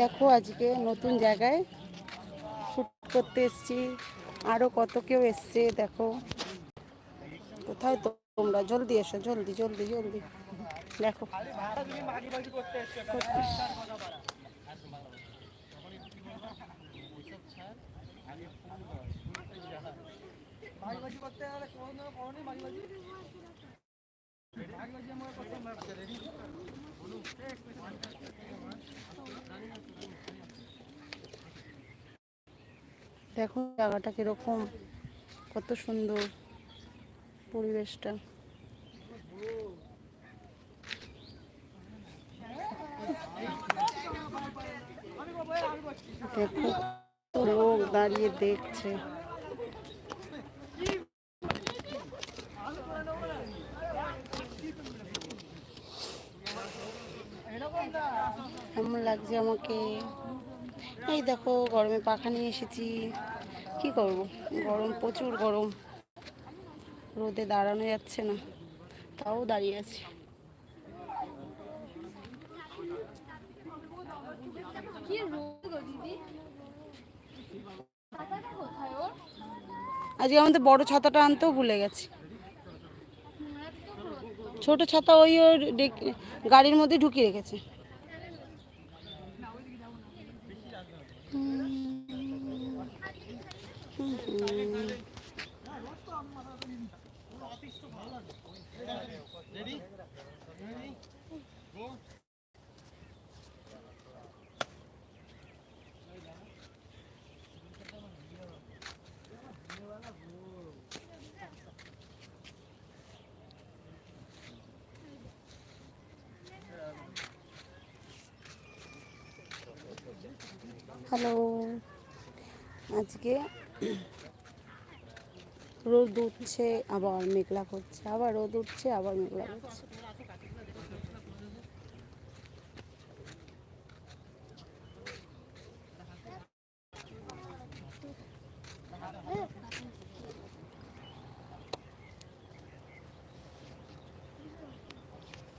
দেখো আজকে নতুন জায়গায় শ্যুট করতে এসছি। আরও কত কেউ এসছে, দেখো। কোথায় তোমরা? জলদি এসো, জলদি জলদি জলদি। দেখো। দেখো জায়গাটা কীরকম কত সুন্দর পরিবেশটা। দেখো লোক দাঁড়িয়ে দেখছে। কেমন লাগছে আমাকে? এই দেখো গরমে পাখা নিয়ে এসেছি। কি করব? গরম প্রচুর গরম। রোদে দাঁড়ানো যাচ্ছে না তাও দাঁড়িয়ে আছি। আজকে আমাদের বড় ছাতাটা আনতেও ভুলে গেছি। ছোট ছাতা ওই ওর গাড়ির মধ্যে ঢুকিয়ে রেখেছে। Mm. হ্যালো। আজকে রোদ উঠছে আবার মেঘলা করছে আবার রোদ উঠছে আবার মেঘলা করছে।